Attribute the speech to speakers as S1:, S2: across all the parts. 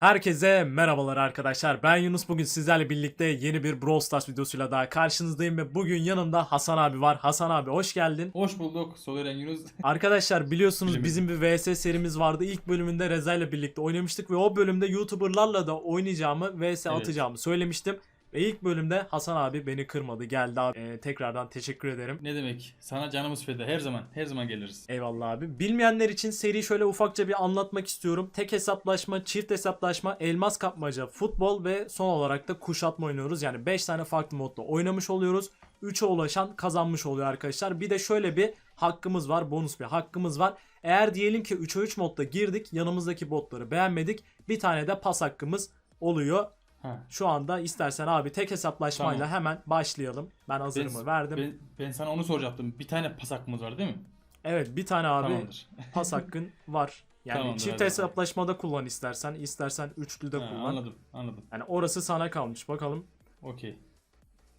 S1: Herkese merhabalar arkadaşlar. Ben Yunus. Bugün sizlerle birlikte yeni bir Brawl Stars videosuyla daha karşınızdayım ve bugün yanımda Hasan abi var. Hasan abi hoş geldin.
S2: Hoş bulduk Soleren Yunus.
S1: Arkadaşlar biliyorsunuz bizim bir VS serimiz vardı. İlk bölümünde Reza ile birlikte oynamıştık ve o bölümde YouTuber'larla da oynayacağımı VS atacağımı söylemiştim. Ve ilk bölümde Hasan abi beni kırmadı. Geldi abi. Ee, tekrardan teşekkür ederim.
S2: ne demek? Sana canımız feda. Her zaman, her zaman geliriz.
S1: Eyvallah abi. Bilmeyenler için seriyi şöyle ufakça bir anlatmak istiyorum. Tek hesaplaşma, çift hesaplaşma, elmas kapmaca, futbol ve son olarak da kuşatma oynuyoruz. Yani 5 tane farklı modda oynamış oluyoruz. 3'e ulaşan kazanmış oluyor arkadaşlar. Bir de şöyle bir hakkımız var. Bonus bir hakkımız var. Eğer diyelim ki 3'e 3 modda girdik. Yanımızdaki botları beğenmedik. Bir tane de pas hakkımız oluyor.
S2: Ha.
S1: Şu anda istersen abi tek hesaplaşmayla
S2: Tamam.
S1: hemen başlayalım. Ben hazırımı verdim.
S2: ben, ben sana onu soracaktım. Bir tane pas hakkımız var değil mi?
S1: Evet bir tane abi
S2: Tamamdır.
S1: pas hakkın var. Yani
S2: Tamamdır,
S1: çift
S2: hadi
S1: hesaplaşmada kullan istersen, istersen üçlü de
S2: Ha,
S1: kullan.
S2: anladım, anladım.
S1: Yani orası sana kalmış bakalım.
S2: Okey.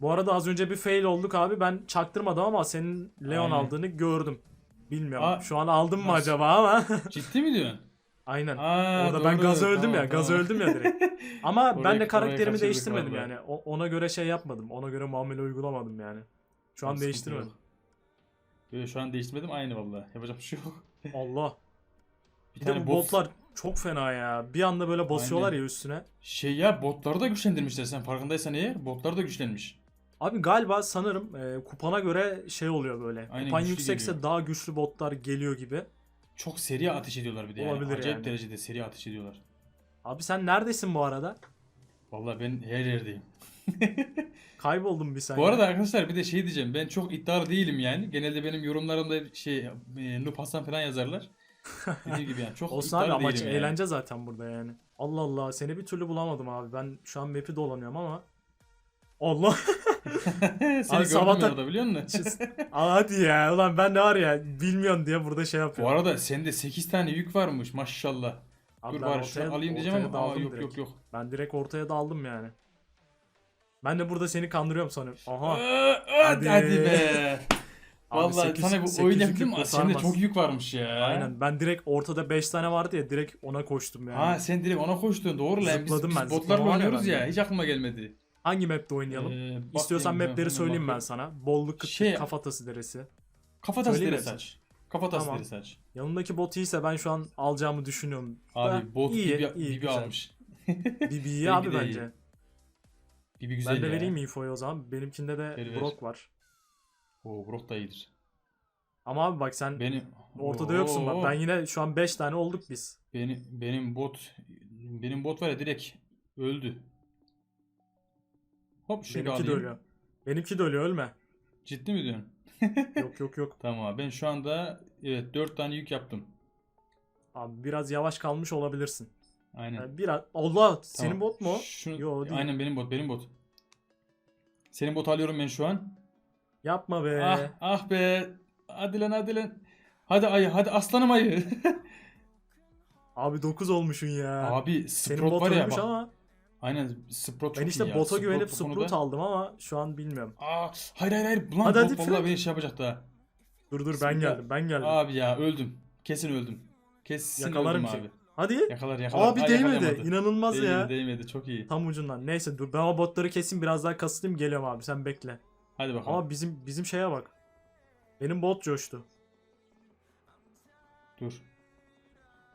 S1: Bu arada az önce bir fail olduk abi. Ben çaktırmadım ama senin Leon
S2: Aynen.
S1: aldığını gördüm. Bilmiyorum.
S2: Aa,
S1: Şu an aldım mı
S2: nasıl?
S1: acaba ama.
S2: Ciddi mi diyorsun?
S1: Aynen.
S2: Aa,
S1: Orada ben
S2: doğru.
S1: gaz öldüm
S2: Tamam,
S1: ya. Gaz
S2: tamam.
S1: öldüm ya direkt. Ama ben
S2: Orayı-
S1: de karakterimi
S2: kaçırdık
S1: değiştirmedim
S2: vallahi.
S1: yani. O- ona göre şey yapmadım. Ona göre muamele uygulamadım yani. Şu an
S2: Sıkıntı
S1: değiştirmedim.
S2: yok. Yo, şu an değiştirmedim aynı vallahi. Yapacak bir şey yok.
S1: Allah.
S2: Bir
S1: Bir de
S2: tane
S1: bu
S2: bot,
S1: botlar çok fena ya. Bir anda böyle basıyorlar
S2: Aynen.
S1: ya üstüne.
S2: şey ya botları da güçlendirmişler sen farkındaysan eğer. Botlar da güçlenmiş.
S1: Abi galiba sanırım e, kupana göre şey oluyor böyle.
S2: Aynen,
S1: Kupan
S2: güçlü
S1: yüksekse
S2: geliyor.
S1: daha güçlü botlar geliyor gibi.
S2: Çok seri ateş ediyorlar bir de yani.
S1: Olabilir
S2: Acayip
S1: yani.
S2: derecede seri ateş ediyorlar.
S1: Abi sen neredesin bu arada?
S2: Vallahi ben her yerdeyim.
S1: Kayboldun bir saniye.
S2: Bu arada arkadaşlar bir de şey diyeceğim. Ben çok iddialı değilim yani. Genelde benim yorumlarımda şey e, Noob Hasan falan yazarlar. Dediğim gibi yani çok
S1: Olsun
S2: iddialı
S1: abi amaç
S2: yani.
S1: eğlence zaten burada yani. Allah Allah seni bir türlü bulamadım abi. Ben şu an map'i dolanıyorum ama. Allah.
S2: Seni
S1: Abi sabahtan-
S2: orada biliyor musun?
S1: Aa, hadi ya. Ulan ben de var ya bilmiyorsun diye burada şey
S2: Bu
S1: yapıyorum.
S2: arada sende 8 tane yük varmış maşallah.
S1: Abi
S2: Dur
S1: ben
S2: bari şunu
S1: ortaya-
S2: alayım diyeceğim
S1: ortaya
S2: ama Aa,
S1: daldım
S2: yok
S1: direkt.
S2: yok yok.
S1: Ben direkt ortaya daldım yani. Ben de burada seni kandırıyorum sanıyorum. Aha.
S2: Aa,
S1: Hadi.
S2: hadi. hadi be.
S1: Abi
S2: Vallahi
S1: sekiz-
S2: sana bu
S1: sekiz
S2: oyun yaptım ama sende
S1: kurtarmaz.
S2: çok yük varmış ya.
S1: Aynen. Ben direkt ortada 5 tane vardı ya direkt ona koştum yani.
S2: Ha sen direkt ona koştun doğru lan. Biz,
S1: Zıpladım
S2: biz
S1: ben,
S2: botlarla
S1: var ya
S2: oynuyoruz ya.
S1: bende.
S2: Hiç aklıma gelmedi.
S1: Hangi map'te oynayalım?
S2: Ee,
S1: İstiyorsan
S2: bakayım,
S1: map'leri söyleyeyim ben
S2: bakıyorum.
S1: sana. Bolluk kıtlık
S2: Şey-
S1: kafatası deresi.
S2: Kafa
S1: Söyleyeyim
S2: tasları
S1: mi?
S2: saç. Kafa tasları
S1: Tamam.
S2: saç.
S1: Yanındaki bot iyiyse ben şu an alacağımı düşünüyorum.
S2: Abi
S1: Da
S2: bot
S1: iyi,
S2: Bibi,
S1: iyi,
S2: Bibi
S1: güzel.
S2: almış.
S1: Bibi iyi abi bence.
S2: Bibi güzel
S1: ben de
S2: ya.
S1: vereyim infoyu o zaman. Benimkinde de
S2: Ver, ver.
S1: Brock var.
S2: Oo Brock da iyidir.
S1: Ama abi bak sen
S2: Benim
S1: ortada yoksun bak.
S2: Oo,
S1: Ben yine şu an 5 tane olduk biz.
S2: benim benim bot benim bot var ya direkt öldü. Hop şunu
S1: Benimki de
S2: alayım.
S1: ölüyor. Benimki de ölüyor ölme.
S2: Ciddi mi diyorsun?
S1: yok yok yok.
S2: Tamam abi ben şu anda evet 4 tane yük yaptım.
S1: Abi biraz yavaş kalmış olabilirsin.
S2: Aynen.
S1: Yani biraz Allah senin
S2: Tamam.
S1: bot mu?
S2: Şunu,
S1: Yo, değil.
S2: Aynen benim bot benim bot. Senin bot alıyorum ben şu an.
S1: Yapma be.
S2: Ah ah be. Hadi lan hadi lan. Hadi ayı hadi aslanım ayı.
S1: Abi 9 olmuşsun ya.
S2: abi
S1: senin
S2: Sprout var ya bak.
S1: ama
S2: Aynen Sprout çok
S1: ben
S2: iyi
S1: işte
S2: ya.
S1: bota
S2: Sprout
S1: güvenip
S2: bu konuda-
S1: Sprout aldım ama şu an bilmiyorum.
S2: Aa, hayır hayır hayır. Lan
S1: Hadi,
S2: bot
S1: hadi,
S2: vallahi
S1: Fırat.
S2: beni şey yapacak daha.
S1: Dur dur ben
S2: Bismillah.
S1: geldim ben geldim.
S2: Abi ya öldüm. Kesin öldüm. Kesin
S1: Yakalarım
S2: öldüm
S1: ki.
S2: abi.
S1: Hadi.
S2: Yakalar yakalar.
S1: Abi
S2: Aa,
S1: değmedi.
S2: yakalayamadı.
S1: İnanılmaz
S2: değmedi,
S1: ya.
S2: Değmedi çok iyi.
S1: Tam ucundan. Neyse dur ben o botları kesin biraz daha kasıtayım geliyorum abi sen bekle.
S2: Hadi bakalım.
S1: Ama bizim bizim şeye bak. Benim bot coştu.
S2: Dur.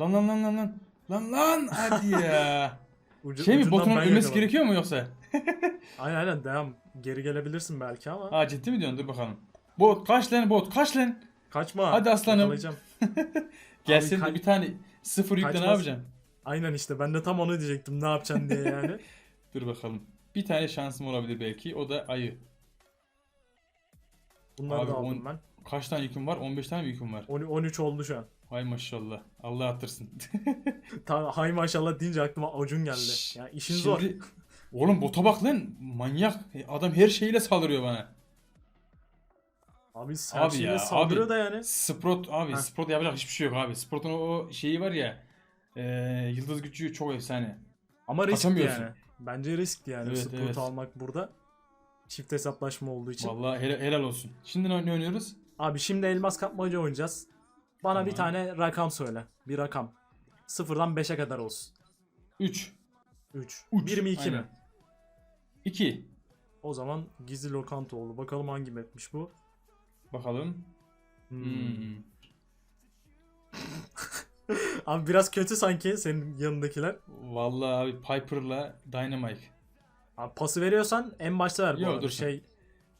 S2: Lan lan lan lan lan. Lan lan hadi ya.
S1: Ucu,
S2: şey mi
S1: ucundan
S2: botunun
S1: ben
S2: ölmesi
S1: yakaladım.
S2: gerekiyor mu yoksa?
S1: Aynen aynen devam. Geri gelebilirsin belki ama.
S2: Aa ciddi mi diyorsun? Dur bakalım. Bot kaç lan bot kaç lan?
S1: Kaçma.
S2: Hadi aslanım.
S1: Yakalayacağım.
S2: Gelsin de
S1: kaç-
S2: bir tane sıfır yükle ne
S1: kaçmaz.
S2: yapacaksın?
S1: Aynen işte ben de tam onu diyecektim ne yapacaksın diye yani.
S2: Dur bakalım. Bir tane şansım olabilir belki. O da ayı.
S1: Bunları
S2: Abi
S1: da aldım
S2: on-
S1: ben.
S2: Kaç tane yüküm var? 15 tane mi yüküm var?
S1: On- 13 oldu şu an.
S2: Hay maşallah. Allah attırsın.
S1: Ta, hay maşallah deyince aklıma Acun geldi.
S2: Şşş,
S1: Ya işin zor.
S2: Şimdi- Oğlum bota bak lan. Manyak. Adam her şeyle saldırıyor bana.
S1: Abi her
S2: Abi
S1: şeyle
S2: ya,
S1: saldırıyor
S2: abi.
S1: da yani.
S2: Sprout abi.
S1: Heh.
S2: Sprout yapacak hiçbir şey yok abi. Sprout'un o, şeyi var ya. E, yıldız gücü çok efsane.
S1: Ama riskli yani. Bence riskli yani.
S2: Evet,
S1: Sprout
S2: evet.
S1: almak burada. Çift hesaplaşma olduğu için.
S2: Vallahi helal, helal olsun. Şimdi ne oynuyoruz?
S1: Abi şimdi elmas kapmaca oynayacağız. Bana bir
S2: Tamam.
S1: tane rakam söyle. Bir rakam. Sıfırdan 5'e kadar olsun.
S2: 3.
S1: 3.
S2: Uç,
S1: 1 mi 2 mi?
S2: aynen. 2.
S1: O zaman gizli lokanta oldu. Bakalım hangi mapmiş bu?
S2: Bakalım.
S1: Hmm.
S2: Hmm.
S1: Abi biraz kötü sanki senin yanındakiler.
S2: Vallahi abi Piper'la Dynamite.
S1: Abi pası veriyorsan en başta ver bu
S2: Yo,
S1: arada.
S2: dur sen.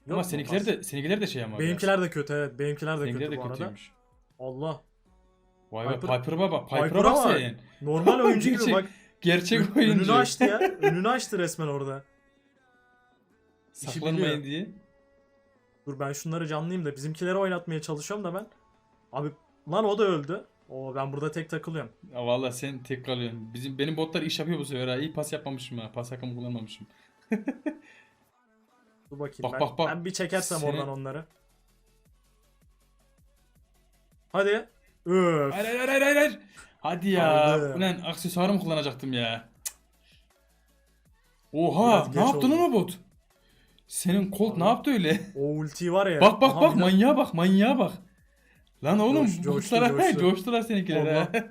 S1: Şey,
S2: ama
S1: mu
S2: seninkiler
S1: pas?
S2: de seninkiler de şey ama.
S1: Benimkiler de kötü evet. Benimkiler de
S2: seninkiler
S1: kötü
S2: de
S1: bu arada.
S2: kötüymüş.
S1: Allah.
S2: Vay vay
S1: Piper-
S2: Piper'a bak. Piper'a
S1: Piper'a
S2: bak
S1: bak.
S2: sen.
S1: Normal oyuncu gibi bak.
S2: Gerçek oyuncu.
S1: Önünü açtı ya. Önünü açtı resmen orada. İşi
S2: Saklanmayın diye.
S1: Dur ben şunları canlıyım da bizimkileri oynatmaya çalışıyorum da ben. Abi lan o da öldü. Oo ben burada tek takılıyorum.
S2: Ya vallahi sen tek kalıyorsun. Bizim benim botlar iş yapıyor bu sefer ha. İyi pas yapmamışım ha. Pas hakkımı kullanmamışım.
S1: Dur bakayım
S2: Bak,
S1: ben.
S2: bak, bak.
S1: Ben bir çekersem
S2: Senin-
S1: oradan onları. Hadi. Öf.
S2: Hayır hayır hayır hayır. Hadi ya.
S1: Haydi.
S2: Ulan aksesuarı mı kullanacaktım ya? Oha
S1: Biraz
S2: ne yaptın
S1: oldu.
S2: lan o bot? Senin Colt ne yaptı öyle?
S1: O ulti var ya.
S2: Bak bak
S1: Aha,
S2: bak
S1: bir
S2: manyağa bak manyağa bak. Lan oğlum
S1: Coş- coştu,
S2: botlara
S1: coştu.
S2: coştular seninkiler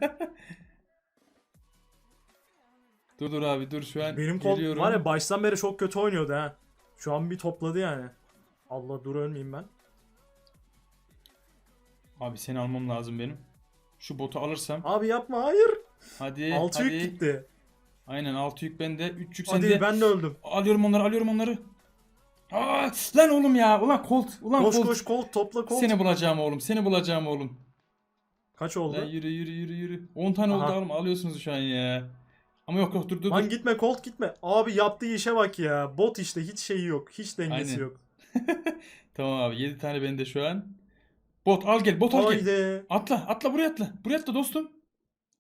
S2: dur dur abi dur şu an
S1: Benim kol
S2: geliyorum.
S1: var ya baştan beri çok kötü oynuyordu ha. Şu an bir topladı yani. Allah dur ölmeyeyim ben.
S2: Abi seni almam lazım benim. Şu botu alırsam.
S1: Abi yapma hayır.
S2: Hadi
S1: Altı
S2: hadi.
S1: yük gitti.
S2: Aynen 6 yük bende 3 yük
S1: Hadi
S2: sende.
S1: ben de öldüm.
S2: Alıyorum onları alıyorum onları. Aa, lan oğlum ya ulan Colt ulan
S1: Koş
S2: Colt.
S1: koş kol topla kol.
S2: Seni bulacağım oğlum seni bulacağım oğlum.
S1: Kaç oldu?
S2: Lan yürü yürü yürü yürü. 10 tane oldu
S1: Aha.
S2: oğlum alıyorsunuz şu an ya. Ama yok yok dur dur
S1: Lan
S2: dur.
S1: gitme Colt gitme. Abi yaptığı işe bak ya. Bot işte hiç şeyi yok. Hiç dengesi
S2: Aynen.
S1: yok.
S2: Tamam abi 7 tane bende şu an. Bot al gel bot al gel.
S1: Haydi.
S2: Atla atla buraya atla. Buraya atla dostum.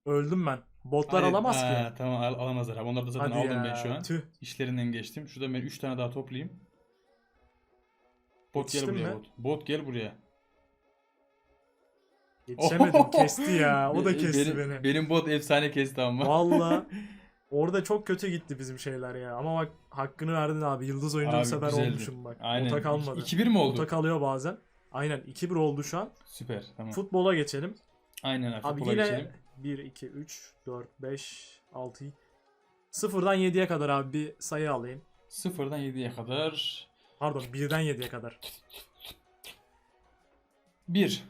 S1: Öldüm ben. Botlar
S2: Hayır,
S1: alamaz
S2: aa,
S1: ki.
S2: Tamam al, alamazlar abi. Onları da zaten
S1: Hadi
S2: aldım
S1: ya.
S2: ben şu an.
S1: Tüh.
S2: İşlerinden geçtim. Şuradan ben 3 tane daha toplayayım. Bot gel
S1: Yetiştin
S2: buraya
S1: mi?
S2: bot. Bot gel buraya.
S1: Yetişemedim. kesti ya. O da kesti
S2: benim,
S1: beni.
S2: Benim bot efsane kesti ama.
S1: Valla. Orada çok kötü gitti bizim şeyler ya. Ama bak hakkını verdin abi. Yıldız oyuncu bu sefer
S2: güzeldi.
S1: olmuşum bak.
S2: Aynen.
S1: Ota kalmadı.
S2: 2-1 mi oldu?
S1: Ota kalıyor bazen. Aynen 2-1 oldu şu an.
S2: Süper tamam.
S1: Futbola geçelim.
S2: Aynen abi.
S1: Abi
S2: futbola
S1: yine
S2: geçelim.
S1: 1, 2, 3, 4, 5, 6, 0'dan 7'ye kadar abi bir sayı alayım.
S2: Sıfırdan 7'ye kadar.
S1: Pardon 1'den 7'ye kadar.
S2: 1.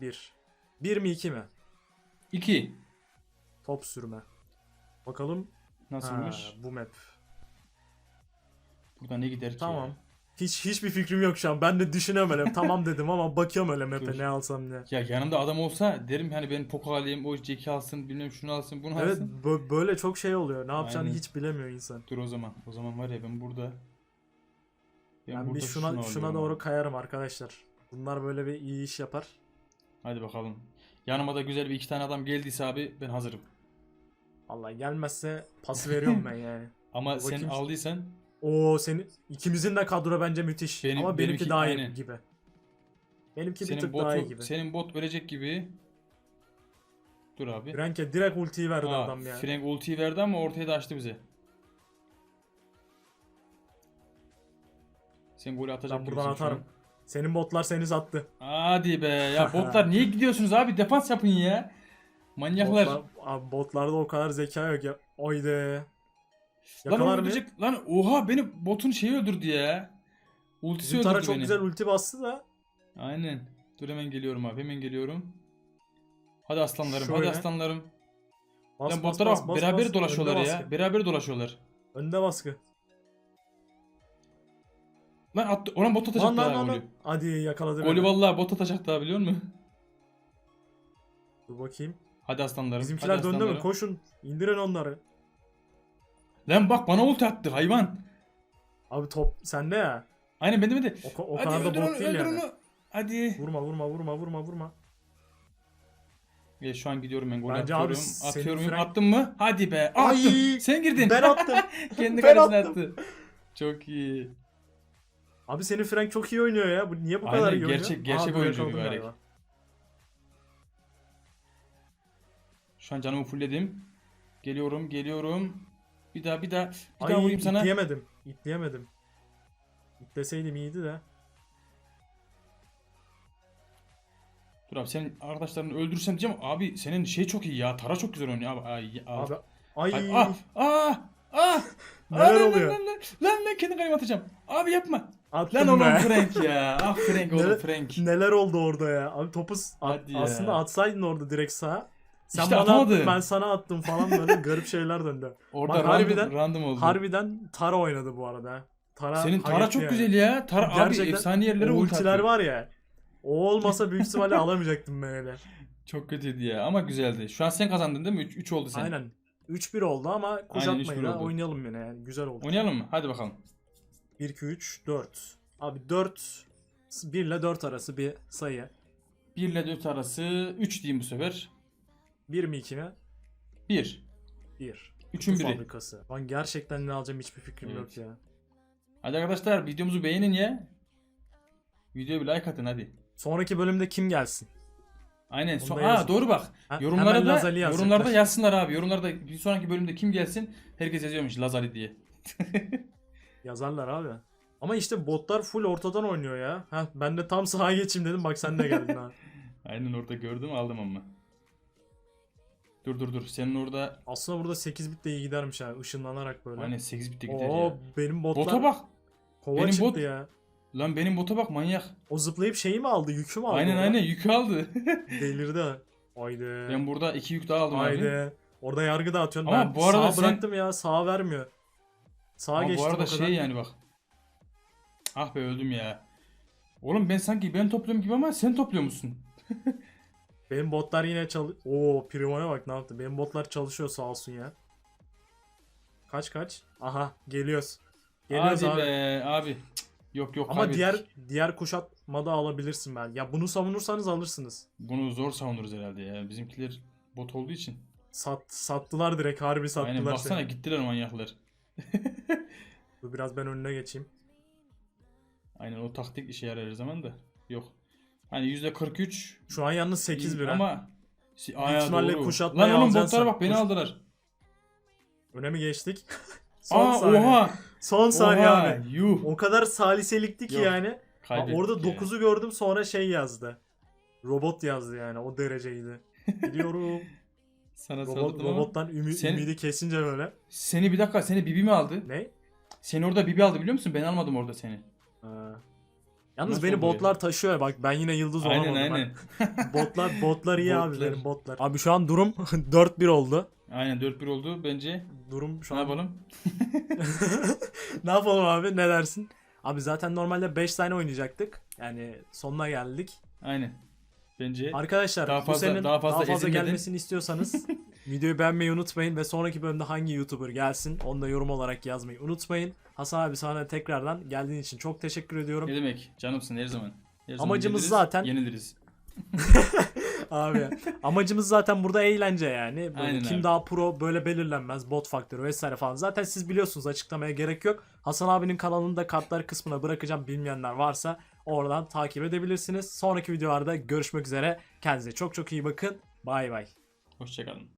S1: 1. 1 mi 2 mi?
S2: 2.
S1: Top sürme. Bakalım.
S2: Nasılmış?
S1: Ha, bu map.
S2: Burada ne gider ki?
S1: Tamam. Hiç hiçbir fikrim yok şu an. Ben de öyle. tamam dedim ama bakıyorum öyle map'e ne alsam ne.
S2: Ya yanımda adam olsa derim hani ben Poco alayım, o Jack'i alsın, bilmem şunu alsın, bunu
S1: Evet
S2: alsın.
S1: bö- böyle çok şey oluyor. Ne yapacağını
S2: Aynen.
S1: hiç bilemiyor insan.
S2: Dur o zaman. O zaman var ya ben burada.
S1: Ben,
S2: burada
S1: bir şuna şuna
S2: alıyorum
S1: doğru
S2: abi.
S1: kayarım arkadaşlar. Bunlar böyle bir iyi iş yapar.
S2: Hadi bakalım. Yanıma da güzel bir iki tane adam geldiyse abi ben hazırım.
S1: Allah gelmezse pası veriyorum ben yani.
S2: Ama
S1: Dur
S2: sen
S1: bakayım.
S2: aldıysan
S1: Oo senin ikimizin de kadro bence müthiş.
S2: Benim-
S1: ama benimki,
S2: benimki-
S1: daha iyi
S2: aynen.
S1: gibi. Benimki bir
S2: senin
S1: tık daha iyi
S2: botu
S1: gibi.
S2: senin bot verecek gibi. Dur abi.
S1: Frank'e direkt ultiyi verdi
S2: Aa,
S1: adam ya.
S2: Frank ultiyi verdi ama ortaya da açtı bize. Sen golü atacak
S1: Ben
S2: gibisin
S1: buradan
S2: şu an.
S1: atarım. Senin botlar seni sattı.
S2: Hadi be ya botlar niye gidiyorsunuz abi defans yapın ya. Manyaklar.
S1: Botlar, abi botlarda o kadar zeka yok ya. Oyde.
S2: Lan
S1: Yakalar mı?
S2: öldürecek. Lan oha beni botun şeyi öldürdü ya. Ultisi
S1: Bizim Tara
S2: öldürdü
S1: çok
S2: beni.
S1: güzel ulti bastı da.
S2: Aynen. Dur hemen geliyorum abi hemen geliyorum. Hadi aslanlarım
S1: Şöyle.
S2: hadi aslanlarım.
S1: Bas,
S2: Lan botlara bak beraber
S1: bas.
S2: dolaşıyorlar
S1: Önde
S2: ya.
S1: baskı.
S2: Beraber dolaşıyorlar.
S1: Önde baskı.
S2: Lan attı. Olan bot
S1: Lan
S2: atacaktı
S1: lan
S2: ha
S1: lan.
S2: golü.
S1: lan. Hadi yakaladı
S2: Golü
S1: beni.
S2: vallahi bot atacaktı ha biliyor musun?
S1: Dur bakayım.
S2: Hadi aslanlarım.
S1: Bizimkiler
S2: hadi
S1: döndü mü? Koşun. İndirin onları.
S2: Lan bak bana ulti attı hayvan.
S1: Abi top sende ya.
S2: Aynen bende bende.
S1: O, o
S2: Hadi
S1: kadar da bot
S2: onu,
S1: değil yani.
S2: onu. Hadi.
S1: Vurma vurma vurma vurma vurma.
S2: Ya şu an gidiyorum ben gol
S1: Bence abi
S2: atıyorum.
S1: senin
S2: Atıyorum.
S1: fren-
S2: Attın mı? Hadi be.
S1: Ay,
S2: Attım. Sen girdin.
S1: Ben attım.
S2: Kendi
S1: ben
S2: kalesine
S1: attım.
S2: attı. Çok iyi.
S1: Abi senin Frank çok iyi oynuyor ya. Bu niye bu kadar
S2: Aynen,
S1: iyi oynuyor?
S2: gerçek- gerçek oyuncu mübarek.
S1: galiba.
S2: Şu an canımı fullledim. Geliyorum, geliyorum. Bir daha, bir daha, bir
S1: Ay
S2: daha vurayım sana.
S1: itleyemedim. İtleyemedim. İtleseydim iyiydi de.
S2: Dur abi senin arkadaşlarını öldürürsem diyeceğim abi senin şey çok iyi ya. Tara çok güzel oynuyor abi. Ay, abi.
S1: Ay.
S2: Ay, ah, ah, ah.
S1: Neler
S2: lan,
S1: oluyor?
S2: Lan, lan, lan, lan kendi kalemi atacağım. Abi yapma.
S1: Attım
S2: Lan oğlum. Frank ya. Ah Frank oğlum Frank.
S1: Neler oldu orada ya? Abi topu
S2: Hadi ya.
S1: aslında atsaydın orada direkt sağa. Sen
S2: İşte
S1: bana
S2: atamadı.
S1: attın ben sana attım falan böyle garip şeyler döndü.
S2: Orada
S1: Bak,
S2: random,
S1: harbiden-
S2: random oldu.
S1: Harbiden Tara oynadı bu arada. Tara
S2: Senin
S1: hak
S2: Tara
S1: etti
S2: çok
S1: yani.
S2: güzel ya. Tara abi
S1: Gerçekten
S2: efsane yerlere
S1: O
S2: ulti
S1: ultiler
S2: atıyor.
S1: var ya. O olmasa büyük ihtimalle alamayacaktım ben öyle.
S2: Çok kötüydü ya ama güzeldi. Şu an sen kazandın değil mi? 3 3 oldu sen.
S1: Aynen. 3-1 oldu ama
S2: 3-1
S1: kuşatmayla
S2: oldu.
S1: oynayalım yine yani. Güzel oldu.
S2: Oynayalım mı? Hadi bakalım.
S1: 1 2 3 4. Abi 4 1 ile 4 arası bir sayı.
S2: 1 ile 4 arası 3 diyeyim bu sefer.
S1: 1 mi 2 mi?
S2: 1.
S1: 1.
S2: 3'ün biri.
S1: fabrikası. Lan gerçekten ne alacağım hiçbir fikrim
S2: Evet.
S1: yok ya.
S2: Hadi arkadaşlar videomuzu beğenin ya. Videoya bir like atın hadi.
S1: Sonraki bölümde kim gelsin?
S2: Aynen.
S1: Onu da
S2: Aa
S1: yazın.
S2: doğru bak.
S1: Ha,
S2: Yorumlara
S1: hemen
S2: da
S1: Lazali yazacaklar.
S2: yorumlarda yazsınlar abi. Yorumlarda bir sonraki bölümde kim gelsin? Herkes yazıyormuş Lazali diye.
S1: Yazarlar abi. Ama işte botlar full ortadan oynuyor ya. Heh, ben de tam sağa geçeyim dedim bak sen de geldin ha.
S2: Aynen orada gördüm aldım ama. Dur dur dur. Senin orada
S1: Aslında burada 8 bit de iyi gidermiş ha ışınlanarak böyle.
S2: aynen 8 bitti gider
S1: Oo
S2: ya.
S1: benim botlar
S2: Bota bak.
S1: kova
S2: benim
S1: çıktı
S2: bot-
S1: ya.
S2: Lan benim bota bak manyak.
S1: O zıplayıp şeyi mi aldı yükü mü aldı?
S2: Aynen
S1: orada?
S2: aynen yükü aldı.
S1: Delirdi ha. Haydi.
S2: ben burada iki yük daha aldım abi.
S1: Haydi. Orada yargı dağıtıyorsun.
S2: Ama
S1: ben
S2: bu arada
S1: sağa
S2: sen-
S1: bıraktım ya sağa vermiyor. Sağa
S2: Ama
S1: geçtim
S2: bu arada
S1: o kadar.
S2: şey yani bak. Ah be öldüm ya. Oğlum ben sanki ben topluyorum gibi ama sen topluyor musun?
S1: Benim botlar yine çalış... Oo Primo'ya bak ne yaptı. Benim botlar çalışıyor sağ olsun ya. Kaç kaç? Aha geliyoruz. Geliyoruz
S2: Hadi
S1: abi.
S2: be abi. Cık, Yok yok
S1: Ama
S2: kaybettik.
S1: diğer diğer kuşatmada alabilirsin ben. Ya bunu savunursanız alırsınız.
S2: Bunu zor savunuruz herhalde ya. Bizimkiler bot olduğu için.
S1: Sat, sattılar direkt harbi sattılar
S2: Aynen baksana
S1: seni.
S2: gittiler manyaklar.
S1: Dur biraz ben önüne geçeyim.
S2: Aynen o taktik işe yarar her zaman da. Yok. Hani %43
S1: Şu an yalnız 8
S2: iyi
S1: bir ha.
S2: ama Si- Aa,
S1: Büyük ihtimalle
S2: doğru.
S1: kuşatmayı
S2: Lan oğlum
S1: alacaksın
S2: botlara bak beni
S1: Kuş-
S2: aldılar.
S1: Öne mi geçtik? Son
S2: Aa
S1: saniye.
S2: oha.
S1: Son saniye
S2: oha.
S1: abi.
S2: Yuh.
S1: O kadar saliselikti ki
S2: Yok,
S1: yani. Ha,
S2: Kaybettik
S1: orada
S2: ya.
S1: 9'u gördüm sonra şey yazdı. Robot yazdı yani o dereceydi. Biliyorum.
S2: Sana
S1: Robot,
S2: ama.
S1: robottan ümi-
S2: Sen-
S1: ümidi kesince böyle.
S2: Seni bir dakika seni Bibi mi aldı?
S1: Ne?
S2: Seni orada Bibi aldı biliyor musun? Ben almadım orada seni.
S1: Ha. Yalnız
S2: Nasıl
S1: beni
S2: oluyor?
S1: botlar taşıyor bak ben yine yıldız olamadım.
S2: Aynen aynen.
S1: Botlar botlar iyi abi
S2: Botlar.
S1: benim botlar. Abi şu an durum 4-1 oldu.
S2: Aynen 4-1 oldu bence.
S1: Durum şu
S2: Ne
S1: an
S2: yapalım?
S1: ne yapalım abi ne dersin? Abi zaten normalde 5 tane oynayacaktık. Yani sonuna geldik.
S2: Aynen. Bence
S1: Arkadaşlar
S2: Daha
S1: bu
S2: fazla-
S1: senin
S2: daha
S1: daha
S2: fazla
S1: fazla,
S2: ezilmedin.
S1: gelmesini istiyorsanız videoyu beğenmeyi unutmayın ve sonraki bölümde hangi YouTuber gelsin onu da yorum olarak yazmayı unutmayın. Hasan abi sana tekrardan geldiğin için çok teşekkür ediyorum.
S2: ne demek? Canımsın her zaman. Her zaman
S1: Amacımız
S2: geliriz,
S1: zaten-
S2: yeniliriz.
S1: abi amacımız zaten burada eğlence yani. Böyle
S2: Aynen
S1: kim
S2: abi.
S1: daha pro böyle belirlenmez. Bot faktörü vesaire falan. Zaten siz biliyorsunuz açıklamaya gerek yok. Hasan abinin kanalını da kartlar kısmına bırakacağım. Bilmeyenler varsa oradan takip edebilirsiniz. Sonraki videolarda görüşmek üzere. Kendinize çok çok iyi bakın. Bay bay.
S2: Hoşçakalın.